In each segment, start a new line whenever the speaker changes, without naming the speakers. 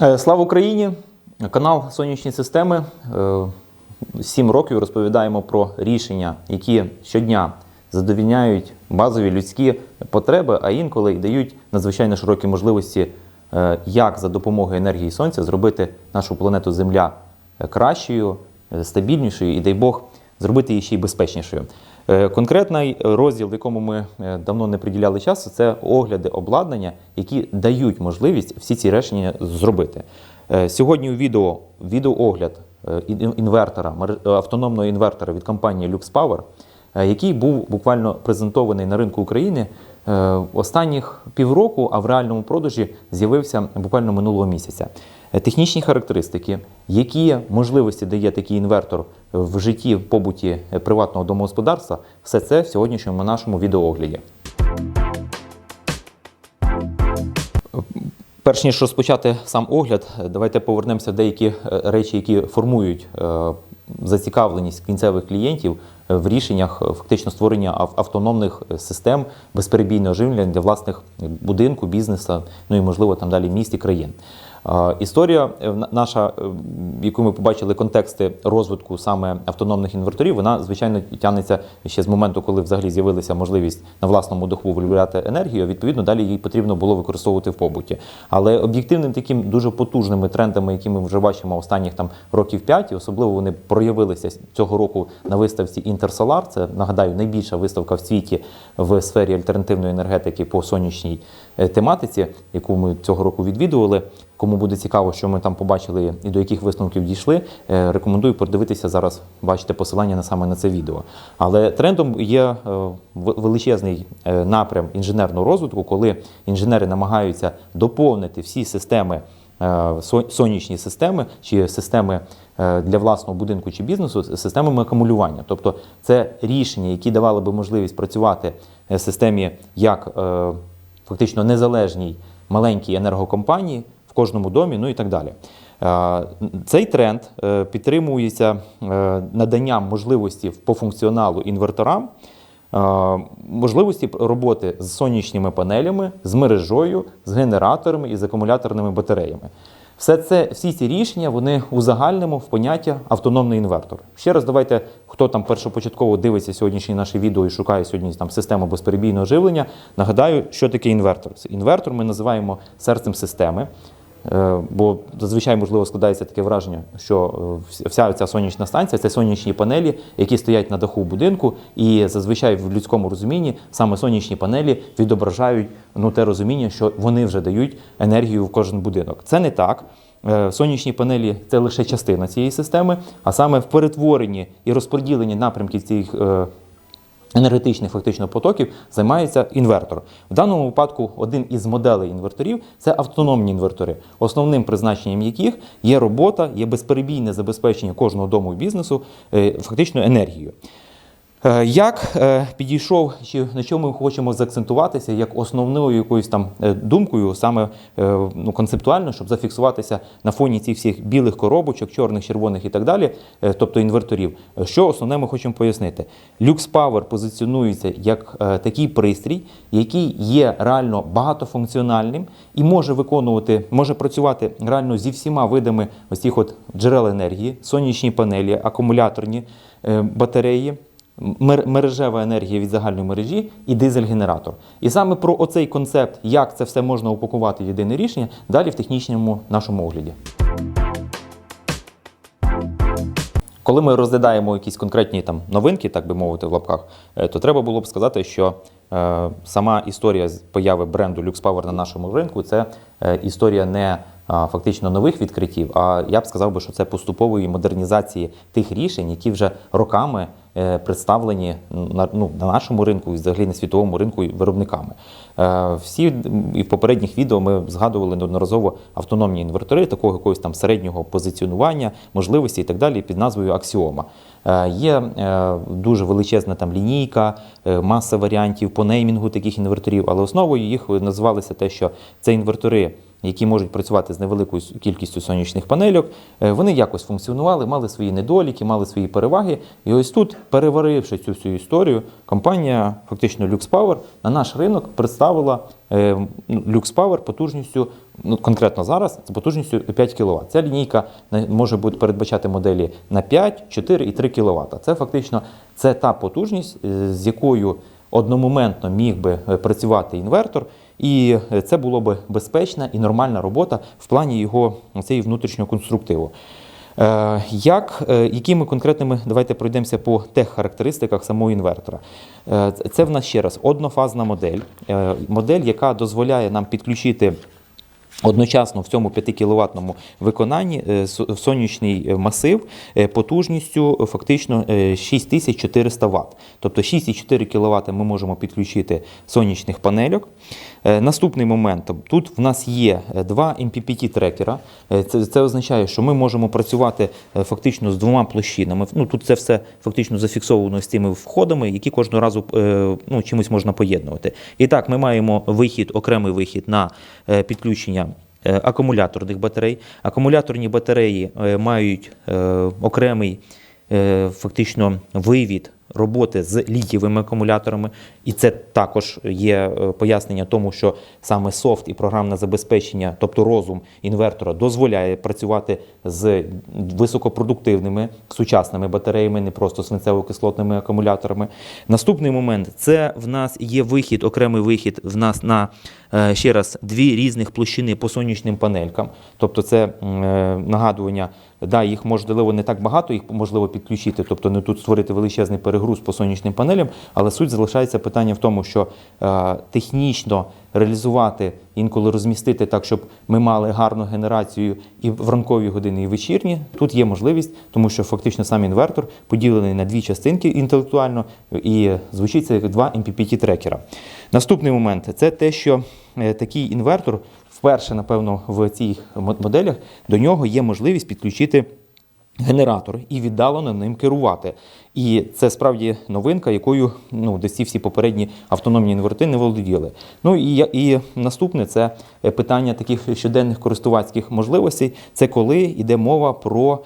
Е, Слава Україні! Канал Сонячні системи. Е, Сім років розповідаємо про рішення, які щодня задовільняють базові людські потреби, а інколи й дають надзвичайно широкі можливості, е, як за допомогою енергії сонця зробити нашу планету Земля кращою, стабільнішою і, дай Бог, зробити її ще й безпечнішою. Е, Конкретний розділ, якому ми е, давно не приділяли часу, це огляди обладнання, які дають можливість всі ці рішення зробити. Е, Сьогодні у відео відеоогляд інвертора, автономного інвертора від компанії LuxPower, е, який був буквально презентований на ринку України останніх півроку, а в реальному продажі з'явився буквально минулого місяця. Е, Технічні характеристики, які можливості дає такий інвертор в житті, в побуті е, приватного домогосподарства, все це в сьогоднішньому нашому відеоогляді. Перш ніж розпочати сам огляд, е, давайте повернемося в деякі речі, які формують зацікавленість кінцевих клієнтів в рішеннях фактично створення автономних систем безперебійного живлення для власних будинку, бізнесу, ну і можливо там далі міст і країн. Історія е, наша, е, яку ми побачили контексти розвитку саме автономних інверторів, вона звичайно тягнеться ще з моменту, коли взагалі з'явилася можливість на власному даху виробляти енергію. Відповідно, далі її потрібно було використовувати в побуті. Але об'єктивним таким дуже потужними трендами, які ми вже бачимо останніх там років 5, і особливо вони проявилися цього року на виставці Intersolar. Це нагадаю найбільша виставка в світі в сфері альтернативної енергетики по сонячній е, тематиці, яку ми цього року відвідували. Кому буде цікаво, що ми там побачили і до яких висновків дійшли, е, рекомендую подивитися зараз. Бачите посилання на саме на це відео. Але трендом є е, величезний е, напрям інженерного розвитку, коли інженери намагаються доповнити всі системи. Сонячні системи чи системи для власного будинку чи бізнесу системами акумулювання. Тобто це рішення, які давали би можливість працювати системі як фактично незалежній маленькій енергокомпанії кожному домі, ну і так далі. Цей тренд е, підтримується е, наданням можливості по функціоналу інверторам, е, можливості роботи з сонячними панелями, з мережою, з генераторами і з акумуляторними батареями. Все це, всі ці рішення вони узагальнимо в поняття автономний інвертор. Ще раз давайте, хто там першопочатково дивиться сьогоднішнє наше відео і шукає сьогодні там систему безперебійного живлення. Нагадаю, що таке інвертор. Інвертор ми називаємо серцем системи. Е, Бо зазвичай можливо складається таке враження, що е, вся ця сонячна станція це сонячні панелі, які стоять на даху будинку, і зазвичай в людському розумінні саме сонячні панелі відображають ну, те розуміння, що вони вже дають енергію в кожен будинок. Це не так. Е, Сонячні панелі це лише частина цієї системи, а саме в перетворенні і розподіленні напрямків цих енергетичних фактично потоків займається інвертор. В даному випадку один із моделей інверторів це автономні інвертори, основним призначенням яких є робота, є безперебійне забезпечення кожного дому і бізнесу е, фактично енергією. Е, Як е, підійшов, чи на чому ми хочемо заакцентуватися як основною якоюсь там е, думкою, саме ну, концептуально, щоб зафіксуватися на фоні цих всіх білих коробочок, чорних, червоних і так далі, тобто інверторів. Що основне ми хочемо пояснити? Lux Power позиціонується як такий пристрій, який є реально багатофункціональним і може виконувати, може працювати реально зі всіма видами ось цих от джерел енергії, сонячні панелі, акумуляторні батареї мережева енергія від загальної мережі і дизель-генератор. І саме про оцей концепт, як це все можна упакувати в єдине рішення, далі в технічному нашому огляді. Коли ми розглядаємо якісь конкретні там новинки, так би мовити, в лапках, е, то треба було б сказати, що е, сама історія з появи бренду LuxPower на нашому ринку це е, історія не фактично нових відкриттів, а я б сказав би, що це поступової модернізації тих рішень, які вже роками е, представлені на, ну, на нашому ринку і взагалі на світовому ринку виробниками. Е, Всі і в попередніх відео ми згадували неодноразово автономні інвертори, такого якогось там середнього позиціонування, можливості і так далі під назвою Аксіома. Е, Є дуже величезна там лінійка, маса варіантів по неймінгу таких інверторів, але основою їх називалося те, що це інвертори які можуть працювати з невеликою кількістю сонячних панельок, е, вони якось функціонували, мали свої недоліки, мали свої переваги. І ось тут, переваривши цю всю історію, компанія, фактично LuxPower, на наш ринок представила е, ну, LuxPower потужністю, ну конкретно зараз, з потужністю 5 кВт. Ця лінійка може бути передбачати моделі на 5, 4 і 3 кВт. Це фактично це та потужність, е, з якою одномоментно міг би працювати інвертор, і е, це було б безпечна і нормальна робота в плані його цієї внутрішнього конструктиву. Е, Як, е, якими конкретними, давайте пройдемося по тех-характеристиках самого інвертора. Це- в нас ще раз однофазна модель, модель, яка дозволяє нам підключити Одночасно в цьому 5 кіловатному виконанні е, сонячний е, масив е, потужністю фактично е, 6400 Вт. Тобто 6,4 кВт ми можемо підключити сонячних панельок. Наступний момент. Тут в нас є два MPPT-трекера. Е, Це, це означає, що ми можемо працювати фактично з двома площинами. Ну, тут це все фактично зафіксовано з тими входами, які кожного разу ну, чимось можна поєднувати. І так, ми маємо вихід, окремий вихід на підключення акумуляторних батарей. Акумуляторні батареї е, мають е, окремий е, фактично вивід роботи з літієвими акумуляторами, і це також є е, пояснення тому, що саме софт і програмне забезпечення, тобто розум інвертора, дозволяє працювати з високопродуктивними сучасними батареями, не просто свинцево-кислотними акумуляторами. Наступний момент це в нас є вихід, окремий вихід в нас на е, ще раз дві різних площини по сонячним панелькам. Тобто, це е, нагадування, да, їх можливо не так багато, їх можливо підключити, тобто не тут створити величезний перегруз по сонячним панелям, але суть залишається питання в тому, що е, технічно реалізувати, інколи розмістити так, щоб ми мали гарну генерацію і в ранкові години, і вечірні. Тут є можливість, тому що фактично сам інвертор поділений на дві частинки інтелектуально, і звучить це як два MPPT-трекера. Наступний момент це те, що е, такий інвертор вперше, напевно, в цих моделях до нього є можливість підключити генератор і віддалено ним керувати. І це справді новинка, якою ну, десь ці всі попередні автономні інверти не володіли. Ну і, і наступне це е, питання таких щоденних користувацьких можливостей. Це коли йде мова про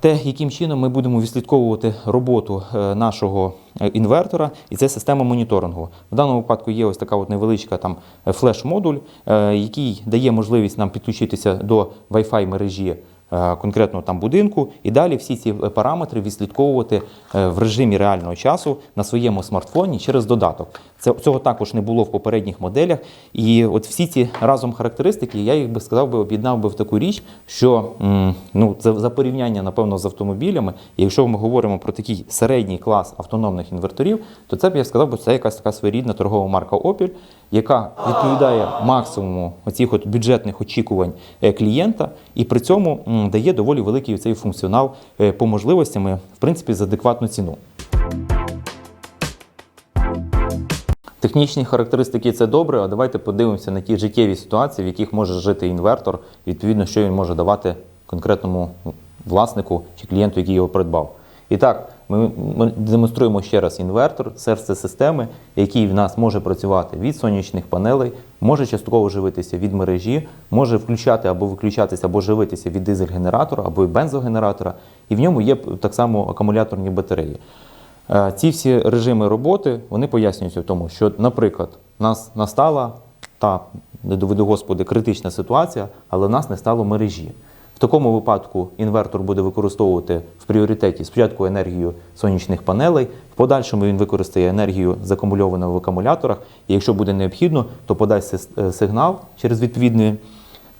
те, яким чином ми будемо відслідковувати роботу е, нашого е, інвертора, і це система моніторингу. В даному випадку є ось така от невеличка там е, флеш-модуль, е, який дає можливість нам підключитися до Wi-Fi мережі. е, Конкретно там будинку, і далі всі ці е, параметри відслідковувати е, в режимі реального часу на своєму смартфоні через додаток. Це цього також не було в попередніх моделях. І от всі ці разом характеристики, я їх би сказав би об'єднав би в таку річ, що ну це за порівняння, напевно, з автомобілями. Якщо ми говоримо про такий середній клас автономних інверторів, то це б я сказав, би це якась така своєрідна торгова марка Opel, яка відповідає максимуму оцих от бюджетних очікувань е, клієнта, і при цьому дає доволі великий цей функціонал е, по можливостям, в принципі, за адекватну ціну. Технічні характеристики це добре, а давайте подивимося на ті життєві ситуації, в яких може жити інвертор, відповідно, що він може давати конкретному власнику чи клієнту, який його придбав. І так, ми, демонструємо ще раз інвертор, серце системи, який в нас може працювати від сонячних панелей, може частково живитися від мережі, може включати або виключатися, або живитися від дизель-генератора, або бензогенератора, і в ньому є так само акумуляторні батареї. Е, Ці всі режими роботи вони пояснюються в тому, що, наприклад, нас настала та не доведу господи критична ситуація, але нас не стало мережі. В такому випадку інвертор буде використовувати в пріоритеті спочатку енергію сонячних панелей, в подальшому він використає енергію закумульовану в акумуляторах, і якщо буде необхідно, то подасть е, сигнал через відповідну е,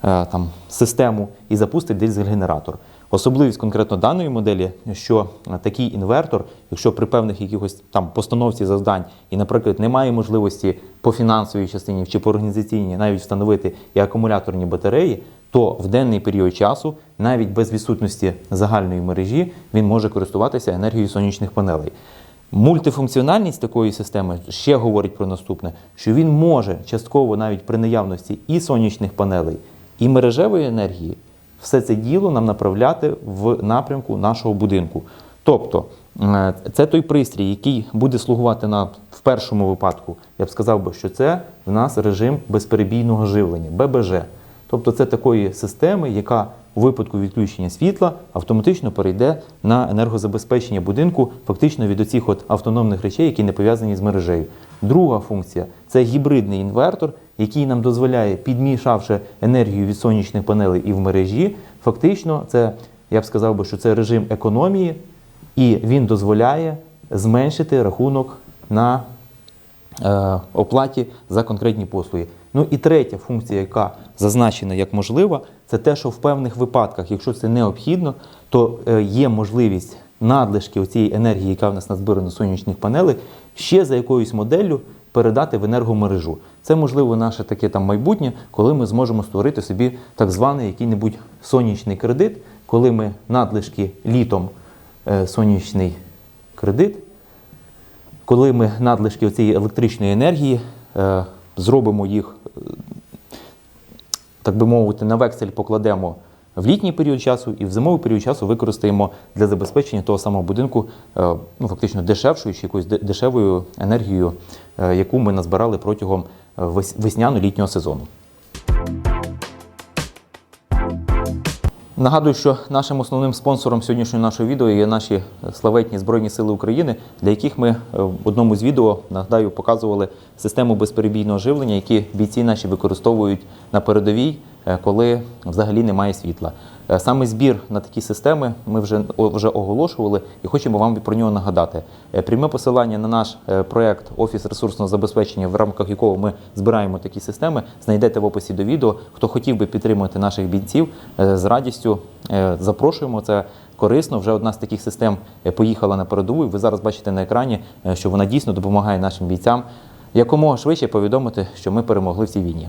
там, систему і запустить дизель-генератор. Особливість конкретно даної моделі, що е, такий інвертор, якщо при певних якихось там постановці завдань і, наприклад, немає можливості по фінансовій частині чи по організаційній навіть встановити і акумуляторні батареї, то в денний період часу, навіть без відсутності загальної мережі, він може користуватися енергією сонячних панелей. Мультифункціональність такої системи ще говорить про наступне, що він може частково навіть при наявності і сонячних панелей, і мережевої енергії все це діло нам направляти в напрямку нашого будинку. Тобто е, це той пристрій, який буде слугувати на в першому випадку, я б сказав би, що це в нас режим безперебійного живлення, ББЖ. Тобто це такої системи, яка у випадку відключення світла автоматично перейде на енергозабезпечення будинку, фактично від оцих от автономних речей, які не пов'язані з мережею. Друга функція це гібридний інвертор, який нам дозволяє, підмішавши енергію від сонячних панелей і в мережі, фактично, це я б сказав би, що це режим економії, і він дозволяє зменшити рахунок на е, оплаті за конкретні послуги. Ну і третя функція, яка зазначена як можлива, це те, що в певних випадках, якщо це необхідно, то е, є можливість надлишки цієї енергії, яка в нас назбирана з сонячних панелей, ще за якоюсь моделлю передати в енергомережу. Це можливо наше таке там майбутнє, коли ми зможемо створити собі так званий який-небудь сонячний кредит, коли ми надлишки літом е, сонячний кредит коли ми надлишки цієї електричної енергії е, зробимо їх, е, так би мовити, на вексель покладемо в літній період часу і в зимовий період часу використаємо для забезпечення того самого будинку е, ну, фактично дешевшою чи якоюсь дешевою енергією, е, яку ми назбирали протягом е, вес- весняно-літнього сезону. Нагадую, що нашим основним спонсором сьогоднішнього нашого відео є наші славетні Збройні Сили України, для яких ми е, в одному з відео нагадаю показували систему безперебійного живлення, які бійці наші використовують на передовій, е, коли взагалі немає світла. Е, Саме збір на такі системи ми вже, вже оголошували і хочемо вам про нього нагадати. Е, Пряме посилання на наш е, проект Офіс ресурсного забезпечення, в рамках якого ми збираємо такі системи, знайдете в описі до відео. Хто хотів би підтримати наших бійців, з радістю запрошуємо. Це корисно. Вже одна з таких систем поїхала на передову. І ви зараз бачите на екрані, що вона дійсно допомагає нашим бійцям якомога швидше повідомити, що ми перемогли в цій війні.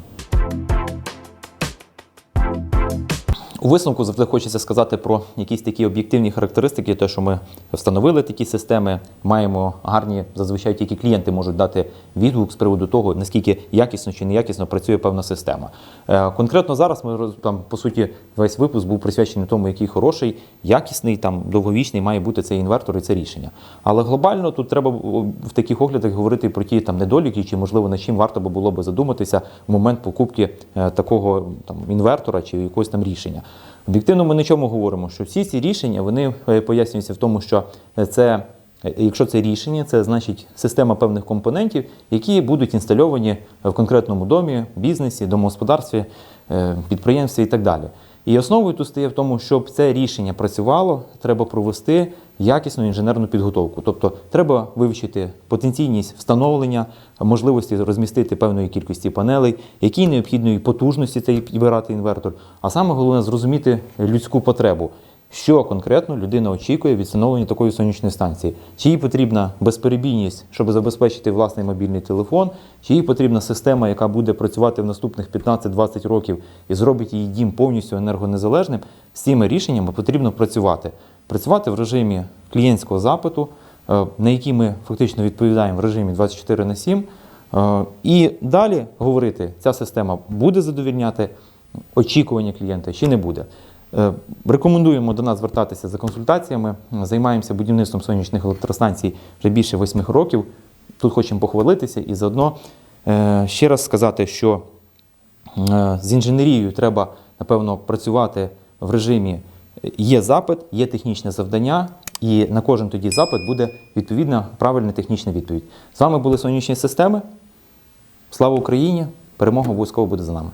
У висновку завжди хочеться сказати про якісь такі об'єктивні характеристики, те, що ми встановили такі системи, маємо гарні, зазвичай тільки клієнти можуть дати відгук з приводу того, наскільки якісно чи неякісно працює певна система. Е, Конкретно зараз ми там, по суті, весь випуск був присвячений тому, який хороший, якісний, там довговічний має бути цей інвертор і це рішення. Але глобально тут треба в таких оглядах говорити про ті там недоліки, чи можливо над чим варто було би задуматися в момент покупки е, такого там інвертора чи якогось там рішення. Об'єктивно, ми на чому говоримо, що всі ці рішення вони е, пояснюються в тому, що це. е, Якщо це рішення, це значить система певних компонентів, які будуть інстальовані в конкретному домі, бізнесі, домогосподарстві, е, підприємстві і так далі. І основою тут стає в тому, щоб це рішення працювало, треба провести якісну інженерну підготовку. Тобто треба вивчити потенційність встановлення, можливості розмістити певної кількості панелей, які необхідної потужності цей підбирати інвертор. А саме головне зрозуміти людську потребу. Що конкретно людина очікує від встановлення такої сонячної станції? Чи їй потрібна безперебійність, щоб забезпечити власний мобільний телефон, чи їй потрібна система, яка буде працювати в наступних 15-20 років і зробить її дім повністю енергонезалежним? З цими рішеннями потрібно працювати. Працювати в режимі клієнтського запиту, е, на який ми фактично відповідаємо в режимі 24 на 7. Е, І далі говорити, ця система буде задовільняти очікування клієнта чи не буде. Е, Рекомендуємо до нас звертатися за консультаціями. Займаємося будівництвом сонячних електростанцій вже більше восьми років. Тут хочемо похвалитися і заодно е, ще раз сказати, що е, з інженерією треба, напевно, працювати в режимі є запит, є технічне завдання, і на кожен тоді запит буде відповідна правильна технічна відповідь. З вами були сонячні системи. Слава Україні! Перемога обов'язково буде за нами.